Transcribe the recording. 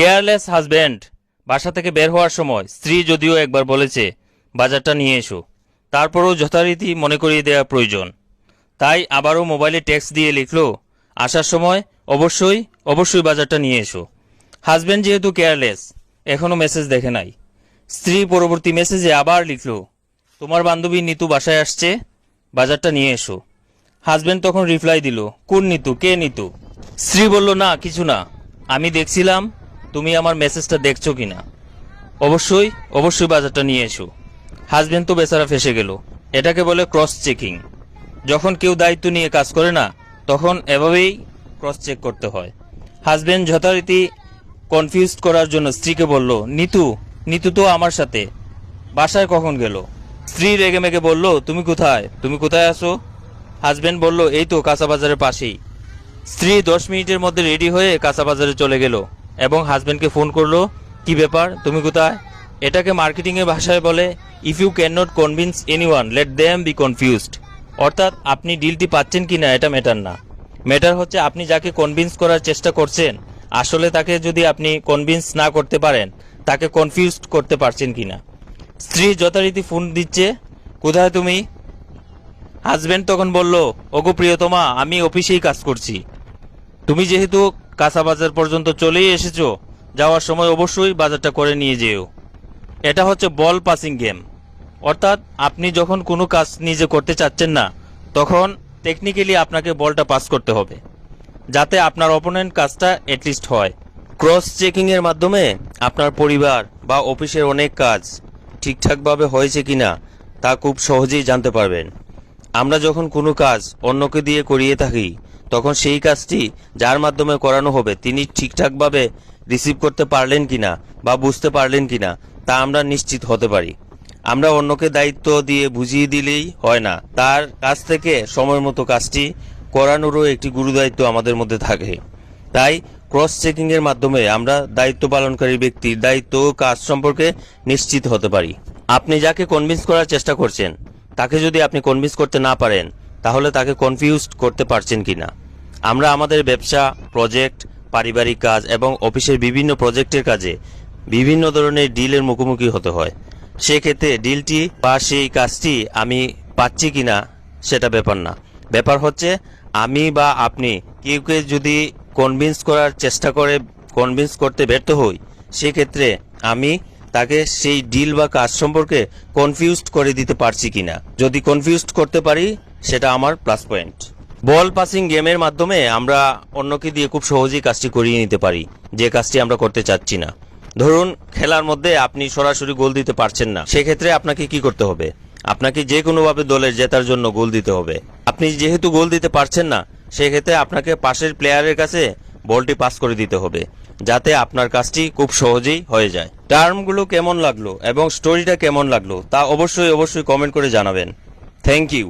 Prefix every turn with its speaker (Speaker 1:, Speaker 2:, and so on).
Speaker 1: Careless husband, বাসা থেকে বের হওয়ার সময় স্ত্রী যদিও একবার বলেছে, বাজারটা নিয়ে এসো। তারপরও যথারীতি মনে করিয়ে দেওয়া প্রয়োজন। তাই আবারও মোবাইলে টেক্সট দিয়ে লিখলো, আসার সময় অবশ্যই অবশ্যই বাজারটা নিয়ে এসো। হাজব্যান্ড যেহেতু কেয়ারলেস এখনও মেসেজ দেখে নাই। স্ত্রী পরবর্তী মেসেজে আবার লিখল, তোমার বান্ধবী নিতু বাসায় আসছে, বাজারটা নিয়ে এসো। হাজব্যান্ড তখন রিপ্লাই দিল, কোন নিতু? কে নিতু? স্ত্রী বলল, না, কিছু না। আমি দেখছিলাম তুমি আমার মেসেজটা দেখছ কি না অবশ্যই অবশ্যই বাজারটা নিয়ে এসো। হাজব্যান্ড তো বেচারা ফেসে গেল। এটাকে বলে ক্রস চেকিং যখন কেউ দায়িত্ব নিয়ে কাজ করে না, তখন এভাবেই ক্রস চেক করতে হয়। হাজব্যান্ড যথারীতি কনফিউজ করার জন্য স্ত্রীকে বলল, নিতু নিতু তো আমার সাথে। বাসায় কখন গেল? স্ত্রী রেগে মেগে বলল, তুমি কোথায়? তুমি কোথায় আছো? হাজবেন্ড বলল, এই তো কাঁচা বাজারের পাশেই। স্ত্রী দশ মিনিটের মধ্যে রেডি হয়ে কাঁচা বাজারে চলে গেল। এবং হাজব্যান্ডকে ফোন করল, কি ব্যাপার? তুমি কোথায়? এটাকে মার্কেটিংয়ের ভাষায় বলে if you can not convince any one let them be confused অর্থাৎ আপনি ডিলটি পাচ্ছেন কি না এটা ম্যাটার না। ম্যাটার হচ্ছে আপনি যাকে কনভিন্স করার চেষ্টা করছেন, আসলে তাকে যদি আপনি কনভিন্স না করতে পারেন, তাকে কনফিউজড করতে পারছেন কিনা। স্ত্রী যথারীতি ফোন দিচ্ছে, কোথায় তুমি? হাজবেন্ড তখন বলল, ওগো প্রিয়তমা, আমি অফিসেই কাজ করছি। তুমি যেহেতু কাঁচা বাজার পর্যন্ত চলেই এসেছ? যাওয়ার সময় অবশ্যই বাজারটা করে নিয়ে যেও। এটা হচ্ছে বল পাসিং গেম অর্থাৎ আপনি যখন কোনো কাজ নিজে করতে চাচ্ছেন না, তখন টেকনিক্যালি আপনাকে বলটা পাস করতে হবে। যাতে আপনার অপোনেন্ট কাজটা অ্যাটলিস্ট হয়। ক্রস চেকিংয়ের মাধ্যমে আপনার পরিবার বা অফিসের অনেক কাজ ঠিকঠাকভাবে হয়েছে কিনা তা খুব সহজেই জানতে পারবেন। আমরা যখন কোনো কাজ অন্যকে দিয়ে করিয়ে থাকি, তখন সেই কাজটি যার মাধ্যমে করানো হবে, তিনি ঠিকঠাকভাবে রিসিভ করতে পারলেন কিনা বা বুঝতে পারলেন কিনা, তা আমরা নিশ্চিত হতে পারি। আমরা অন্যকে দায়িত্ব দিয়ে বুঝিয়ে দিলেই হয় না। তার কাছ থেকে সময় মতো কাজটি করানোরও একটি গুরুদায়িত্ব আমাদের মধ্যে থাকে। তাই ক্রস চেকিংয়ের মাধ্যমে আমরা দায়িত্ব পালনকারী ব্যক্তির দায়িত্ব ও কাজ সম্পর্কে নিশ্চিত হতে পারি। আপনি যাকে কনভিন্স করার চেষ্টা করছেন তাকে যদি আপনি কনভিন্স করতে না পারেন, তাহলে তাকে কনফিউজড করতে পারছেন কি না আমরা আমাদের ব্যবসা প্রজেক্ট পারিবারিক কাজ এবং অফিসের বিভিন্ন প্রজেক্টের কাজে বিভিন্ন ধরনের ডিলের মুখোমুখি হতে হয়। সেক্ষেত্রে ডিলটি বা সেই কাজটি আমি পাচ্ছি কিনা সেটা ব্যাপার না। ব্যাপার হচ্ছে, আমি বা আপনি কেউকে যদি কনভিন্স করার চেষ্টা করে কনভিন্স করতে ব্যর্থ হই, সেক্ষেত্রে আমি তাকে সেই ডিল বা কাজ সম্পর্কে কনফিউজড করে দিতে পারছি কিনা। যদি কনফিউজড করতে পারি, সেটা আমার প্লাস পয়েন্ট বল পাসিং গেমের মাধ্যমে আমরা অন্যকে দিয়ে খুব সহজেই কাজটি করিয়ে নিতে পারি, যে কাজটি আমরা করতে চাচ্ছি না। ধরুন, খেলার মধ্যে আপনি সরাসরি গোল দিতে পারছেন না, সেক্ষেত্রে আপনাকে কি করতে হবে? আপনাকে যে কোনোভাবে দলের জেতার জন্য গোল দিতে হবে। আপনি যেহেতু গোল দিতে পারছেন না, সেক্ষেত্রে আপনাকে পাশের প্লেয়ারের কাছে বলটি পাস করে দিতে হবে, যাতে আপনার কাজটি খুব সহজেই হয়ে যায়। টার্মগুলো কেমন লাগল এবং স্টোরিটা কেমন লাগল তা অবশ্যই অবশ্যই কমেন্ট করে জানাবেন। Thank you.